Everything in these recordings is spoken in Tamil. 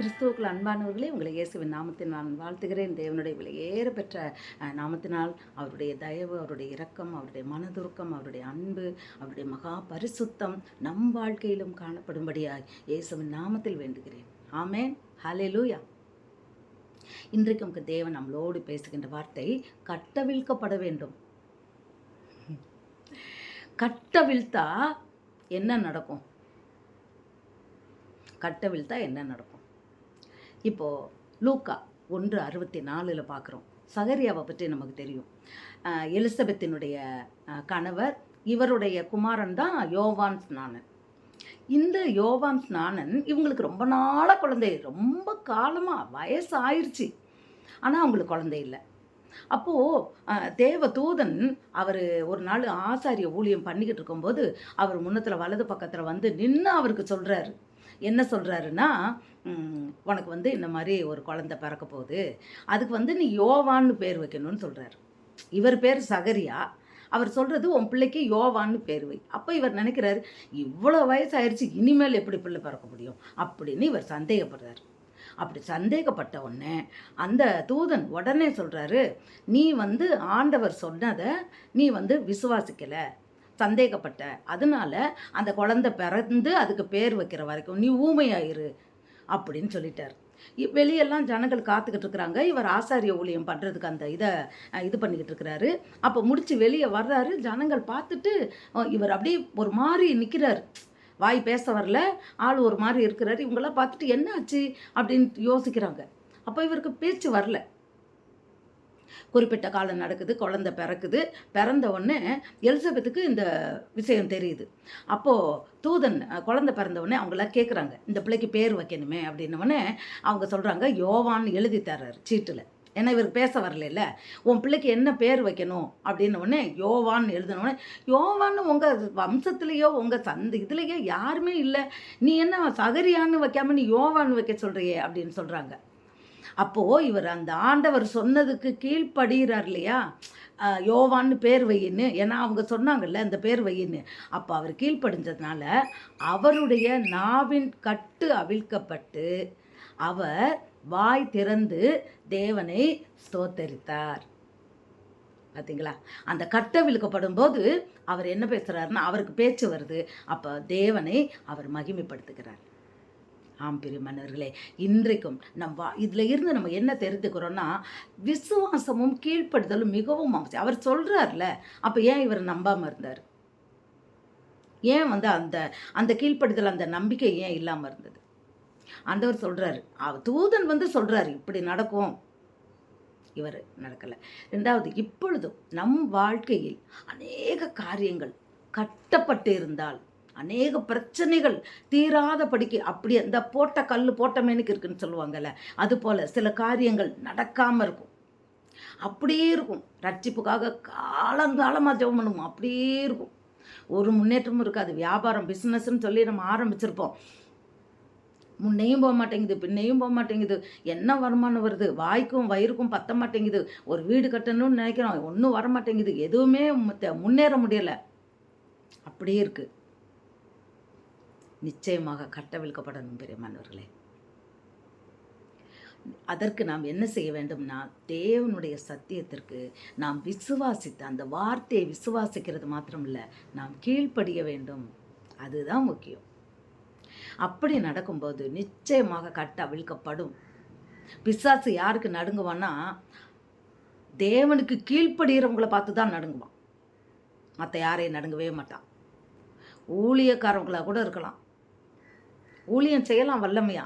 கிறிஸ்துவுக்குள் அன்பானவர்களே உங்களை இயேசுவின் நாமத்தில் நான் வாழ்த்துகிறேன். தேவனுடைய விலையேற பெற்ற நாமத்தினால் அவருடைய தயவு அவருடைய இரக்கம் அவருடைய மனதுருக்கம் அவருடைய அன்பு அவருடைய மகா பரிசுத்தம் நம் வாழ்க்கையிலும் காணப்படும்படியாய் இயேசுவின் நாமத்தில் வேண்டுகிறேன். ஆமேன். ஹலே லூயா இன்றைக்கு நமக்கு தேவன் நம்மளோடு பேசுகின்ற வார்த்தை கட்டவிழ்க்கப்பட வேண்டும். கட்டவிழ்த்தா என்ன நடக்கும்? கட்டவிழ்த்தா என்ன நடக்கும்? இப்போது லூக்கா ஒன்று அறுபத்தி நாலில் பார்க்குறோம் சகரியாவை பற்றி நமக்கு தெரியும். எலிசபெத்தினுடைய கணவர் இவருடைய குமாரன் தான் யோவான் ஸ்நானன். இந்த யோவான் ஸ்நானன் இவங்களுக்கு ரொம்ப நாளாக குழந்தை ரொம்ப காலமாக வயசு ஆயிடுச்சு ஆனால் அவங்களுக்கு குழந்தை இல்லை. அப்போது தேவ தூதன் அவர் ஒரு நாள் ஆசாரிய ஊழியம் பண்ணிக்கிட்டு இருக்கும்போது அவர் முன்னத்தில் வலது பக்கத்தில் வந்து நின்று அவருக்கு சொல்கிறாரு என்ன சொல்கிறாருன்னா உனக்கு வந்து இந்த மாதிரி ஒரு குழந்தை பிறக்க போகுது. அதுக்கு வந்து நீ யோவான்னு பேர் வைக்கணும்னு சொல்கிறாரு இவர் பேர் சகரியா. அவர் சொல்கிறது உன் பிள்ளைக்கு யோவான்னு பேர் வை. அப்போ இவர் நினைக்கிறாரு இவ்வளோ வயசாயிருச்சு இனிமேல் எப்படி பிள்ளை பிறக்க முடியும்? அப்படின்னு இவர் சந்தேகப்படுறாரு. அப்படி சந்தேகப்பட்ட உடனே அந்த தூதன் உடனே சொல்கிறாரு நீ வந்து ஆண்டவர் சொன்னதை நீ வந்து விசுவாசிக்கலை. சந்தேகப்பட்ட. அதனால அந்த குழந்தை பிறந்து அதுக்கு பேர் வைக்கிற வரைக்கும் நீ ஊமையாயிரு அப்படின்னு சொல்லிட்டார். வெளியெல்லாம் ஜனங்கள் காத்துக்கிட்டு இருக்கிறாங்க. இவர் ஆசாரிய ஊழியம் பண்ணுறதுக்கு அந்த இதை இது பண்ணிக்கிட்டு இருக்கிறாரு. அப்போ முடிச்சு வெளியே வர்றாரு. ஜனங்கள் பார்த்துட்டு இவர் அப்படியே ஒரு மாதிரி நிற்கிறாரு வாய் பேச வரல. ஆள் ஒரு மாதிரி இருக்கிறாரு. இவங்களாம் பார்த்துட்டு என்ன ஆச்சு அப்படின்னு யோசிக்கிறாங்க. அப்போ இவருக்கு பேச்சு வரல. குறிப்பிட்ட காலம் நடக்குது குழந்தை பிறக்குது. பிறந்த உடனே எலிசபெத்துக்கு இந்த விஷயம் தெரியுது. அப்போது தூதன் குழந்த குழந்தை பிறந்த உடனே அவங்களாம் கேட்குறாங்க இந்த பிள்ளைக்கு பேர் வைக்கணுமே அப்படின்னவொடனே அவங்க சொல்கிறாங்க யோவான்னு எழுதி தர்றாரு சீட்டில். ஏன்னா இவருக்கு பேச வரல உன் பிள்ளைக்கு என்ன பேர் வைக்கணும் அப்படின்ன உடனே யோவான்னு எழுதினோடனே யோவான்னு உங்கள் வம்சத்துலேயோ உங்கள் சந்த இதுலேயோ யாருமே இல்லை. நீ என்ன சகரியான்னு வைக்காம நீ யோவான்னு வைக்க சொல்கிறியே அப்படின்னு சொல்கிறாங்க அப்போது இவர் அந்த ஆண்டவர் சொன்னதுக்கு கீழ்ப்படுகிறார் இல்லையா யோவான்னு பேர் வையின்னு. ஏன்னா அவங்க சொன்னாங்கல்ல இந்த பேர் வையின்னு. அப்போ அவர் கீழ்ப்படிஞ்சதுனால அவருடைய நாவின் கட்டு அவிழ்க்கப்பட்டு அவர் வாய் திறந்து தேவனை ஸ்தோத்தரித்தார். பார்த்தீங்களா அந்த கட்டை விழுக்கப்படும் போது அவர் என்ன பேசுகிறாருன்னா அவருக்கு பேச்சு வருது. அப்போ தேவனை அவர் மகிமைப்படுத்துகிறார். ஆம் பிரிமன்னர்களே இன்றைக்கும் நம் வா இதில் இருந்து நம்ம என்ன தெரிஞ்சுக்கிறோன்னா விசுவாசமும் கீழ்ப்படுதலும் மிகவும் அவசியம். அவர் சொல்கிறார்ல அப்போ ஏன் இவர் நம்பாமல் இருந்தார்? ஏன் வந்து அந்த அந்த கீழ்ப்படுதல் அந்த நம்பிக்கை ஏன் இல்லாமல் இருந்தது? ஆண்டவர் சொல்கிறாரு தூதன் வந்து சொல்கிறாரு இப்படி நடக்கும். இவர் நடக்கலை. ரெண்டாவது இப்பொழுதும் நம் வாழ்க்கையில் அநேக காரியங்கள் கட்டப்பட்டு இருந்தால் அநேக பிரச்சனைகள் தீராத படிக்க அப்படி அந்த போட்ட கல் போட்ட மேனுக்கு இருக்குன்னு சொல்லுவாங்கல்ல அது போல் சில காரியங்கள் நடக்காமல் இருக்கும். அப்படியே இருக்கும். ரட்சிப்புக்காக காலங்காலமாக ஜெபம் பண்ணுவோம். அப்படியே இருக்கும். ஒரு முன்னேற்றமும் இருக்காது. வியாபாரம் பிஸ்னஸ்ன்னு சொல்லி நம்ம ஆரம்பிச்சிருப்போம். முன்னையும் போக மாட்டேங்குது பின்னையும் போக மாட்டேங்குது. என்ன வருமானம் வருது? வாய்க்கும் வயிறுக்கும் பத்த மாட்டேங்குது. ஒரு வீடு கட்டணும்னு நினைக்கிறோம். ஒன்றும் வர மாட்டேங்குது எதுவுமே முன்னேற முடியலை. அப்படியே இருக்குது நிச்சயமாக கட்டவிழ்க்கப்படணும் பெரியமானவர்களே. அதற்கு நாம் என்ன செய்ய வேண்டும்னா தேவனுடைய சத்தியத்திற்கு நாம் விசுவாசித்து அந்த வார்த்தையை விசுவாசிக்கிறது மாத்திரம் இல்லை நாம் கீழ்ப்படிய வேண்டும். அதுதான் முக்கியம். அப்படி நடக்கும்போது நிச்சயமாக கட்ட அவிழ்க்கப்படும். பிசாசு யாருக்கு நடுங்குவான்னா தேவனுக்கு கீழ்ப்படுகிறவங்களை பார்த்து தான் நடுங்குவான். மற்ற யாரையும் நடுங்கவே மாட்டான். ஊழியக்காரவங்களாக கூட இருக்கலாம். ஊழியம் செய்யலாம் வல்லமையா?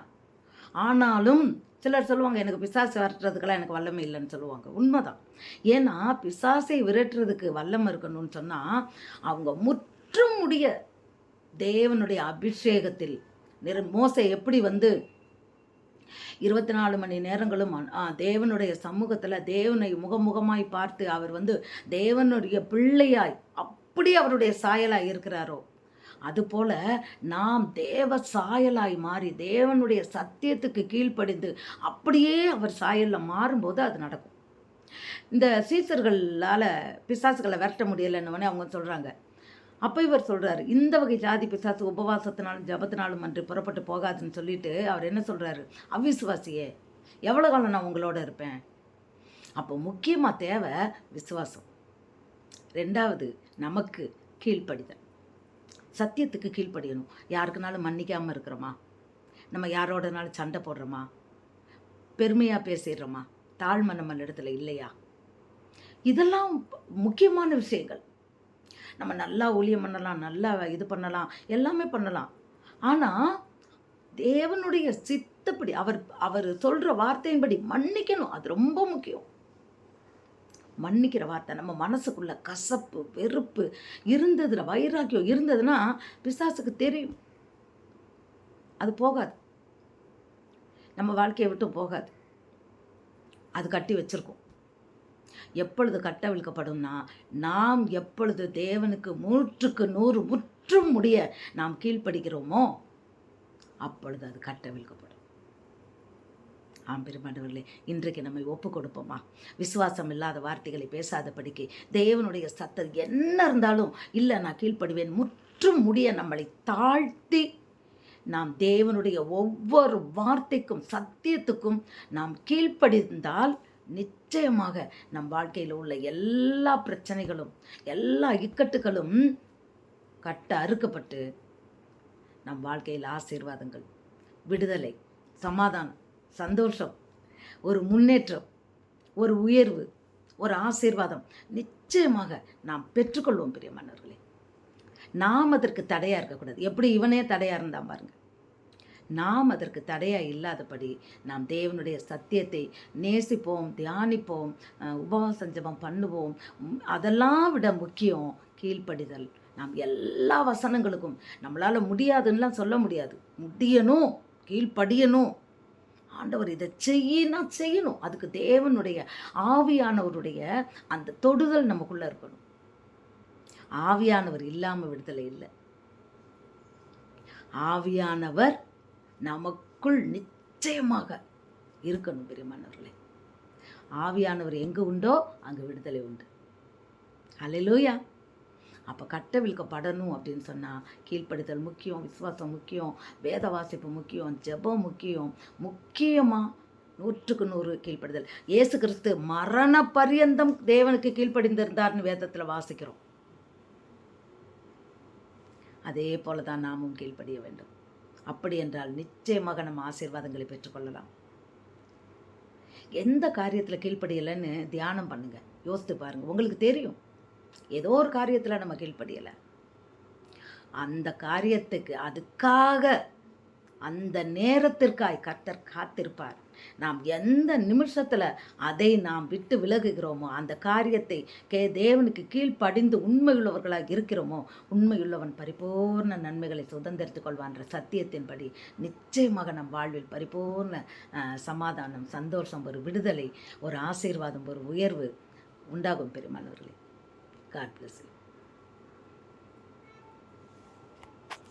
ஆனாலும் சிலர் சொல்லுவாங்க எனக்கு பிசாசு விரட்டுறதுக்கெல்லாம் எனக்கு வல்லமை இல்லைன்னு சொல்லுவாங்க. உண்மைதான். ஏன்னா பிசாசை விரட்டுறதுக்கு வல்லமை இருக்கணும்னு சொன்னால் அவங்க முற்றும் முடிய தேவனுடைய அபிஷேகத்தில் நிற மோசை எப்படி வந்து இருபத்தி நாலு மணி நேரங்களும் ஆ, தேவனுடைய சமூகத்தில் தேவனை முகமுகமாய் பார்த்து அவர் வந்து தேவனுடைய பிள்ளையாய் அப்படி அவருடைய சாயலாய் இருக்கிறாரோ? அதுபோல நாம் தேவ சாயலாய் மாறி தேவனுடைய சத்தியத்துக்கு கீழ்ப்படிந்து அப்படியே அவர் சாயலில் மாறும்போது அது நடக்கும். இந்த சீசர்களால் பிசாசுகளை விரட்ட முடியலைன்னு அவங்க சொல்கிறாங்க அப்போ இவர் சொல்கிறார் இந்த வகை ஜாதி பிசாசு உபவாசத்தினாலும் ஜபத்தினாலும் அன்று புறப்பட்டு போகாதுன்னு சொல்லிட்டு அவர் என்ன சொல்கிறாரு அவிசுவாசியே எவ்வளோ காலம் நான் உங்களோட இருப்பேன்? அப்போ முக்கியமாக தேவை விசுவாசம். ரெண்டாவது நமக்கு கீழ்ப்படிதல். சத்தியத்துக்கு கீழ்ப்படியணும். யாருக்குனாலும் மன்னிக்காமல் இருக்கிறோமா? நம்ம யாரோடனாலும் சண்டை போடுறோமா? பெருமையாக பேசிடுறோமா? தாழ்மை நம்ம இடத்துல இல்லையா? இதெல்லாம் முக்கியமான விஷயங்கள். நம்ம நல்லா ஊழியம் பண்ணலாம் நல்லா இது பண்ணலாம் எல்லாமே பண்ணலாம். ஆனால் தேவனுடைய சித்தப்படி அவர் அவர் சொல்கிற வார்த்தையின்படி மன்னிக்கணும். அது ரொம்ப முக்கியம். மன்னிக்கிற வார்த்தை. நம்ம மனசுக்குள்ள கசப்பு வெறுப்பு இருந்ததுல வைராக்கியம் இருந்ததுன்னா பிசாசுக்கு தெரியும். அது போகாது. நம்ம வாழ்க்கையை விட்டும் போகாது. அது கட்டி வச்சிருக்கோம். எப்பொழுது கட்டவிழ்க்கப்படும்னா நாம் எப்பொழுது தேவனுக்கு நூற்றுக்கு நூறு முற்றும் முடிய நாம் கீழ்ப்படுகிறோமோ அப்பொழுது அது கட்டவிழ்க்கப்படும் ஆம்பெருமானவர்களே இன்றைக்கு நம்மை ஒப்பு கொடுப்போமா விசுவாசம் இல்லாத வார்த்தைகளை பேசாதபடிக்கு தேவனுடைய சத்தம் என்ன இருந்தாலும் இல்லை நான் கீழ்ப்படுவேன். முற்றும் முடிய நம்மளை தாழ்த்தி நாம் தேவனுடைய ஒவ்வொரு வார்த்தைக்கும் சத்தியத்துக்கும் நாம் கீழ்ப்படிந்தால் நிச்சயமாக நம் வாழ்க்கையில் உள்ள எல்லா பிரச்சனைகளும் எல்லா இக்கட்டுகளும் கட்ட அறுக்கப்பட்டு நம் வாழ்க்கையில் ஆசீர்வாதங்கள் விடுதலை சமாதானம் சந்தோஷம் ஒரு முன்னேற்றம் ஒரு உயர்வு ஒரு ஆசீர்வாதம் நிச்சயமாக நாம் பெற்றுக்கொள்வோம் பிரியமானவர்களே. நாம் அதற்கு தடையாக இருக்கக்கூடாது. எப்படி இவனே தடையாக இருந்தான் பாருங்க. நாம் அதற்கு தடையாக இல்லாதபடி நாம் தேவனுடைய சத்தியத்தை நேசிப்போம் தியானிப்போம் அஹ், உபவாசம் பண்ணுவோம். அதெல்லாம் விட முக்கியம் கீழ்ப்படிதல். நாம் எல்லா வசனங்களுக்கும் நம்மளால் முடியாதுன்னெலாம் சொல்ல முடியாது. முடியணும் கீழ்ப்படியணும். ஆண்டவர் இதை செய்யினா செய்யணும். அதுக்கு தேவனுடைய ஆவியானவருடைய அந்த தொடுதல் நமக்குள்ளே இருக்கணும். ஆவியானவர் இல்லாமல் விடுதலை இல்லை. ஆவியானவர் நமக்குள் நிச்சயமாக இருக்கணும் பெரியமானவர்களே. ஆவியானவர் எங்கே உண்டோ அங்கே விடுதலை உண்டு. அல்லேலூயா அப்போ கட்டவிழ்க்கப்படணும் அப்படின்னு சொன்னால் கீழ்ப்படுதல் முக்கியம் விசுவாசம் முக்கியம் வேத வாசிப்பு முக்கியம் ஜெபம் முக்கியம். முக்கியமாக நூற்றுக்கு நூறு கீழ்ப்படுதல் இயேசு கிறிஸ்து மரண பரியந்தம் தேவனுக்கு கீழ்ப்படிந்திருந்தார்னு வேதத்தில் வாசிக்கிறோம். அதே போல தான் நாமும் கீழ்ப்படிய வேண்டும். அப்படி என்றால் நிச்சயமாக நம்ம ஆசீர்வாதங்களை பெற்றுக்கொள்ளலாம் எந்த காரியத்தில் கீழ்ப்படியலைன்னு தியானம் பண்ணுங்கள் யோசித்து பாருங்கள் உங்களுக்கு தெரியும். ஏதோ ஒரு காரியத்தில் நம்ம கீழ்ப்படியலை. அந்த காரியத்துக்கு அதுக்காக அந்த நேரத்திற்காய் கர்த்தர் காத்திருப்பார். நாம் எந்த நிமிஷத்தில் அதை நாம் விட்டு விலகுகிறோமோ அந்த காரியத்தை கே தேவனுக்கு கீழ்ப்படிந்து உண்மையுள்ளவர்களாக இருக்கிறோமோ உண்மையுள்ளவன் பரிபூர்ண நன்மைகளை சுதந்திரித்துக் கொள்வான்ற சத்தியத்தின்படி நிச்சயமாக நம் வாழ்வில் பரிபூர்ண சமாதானம் சந்தோஷம் ஒரு விடுதலை ஒரு ஆசீர்வாதம் ஒரு உயர்வு உண்டாகும் பெருமானவர்களே காட் பிளஸ்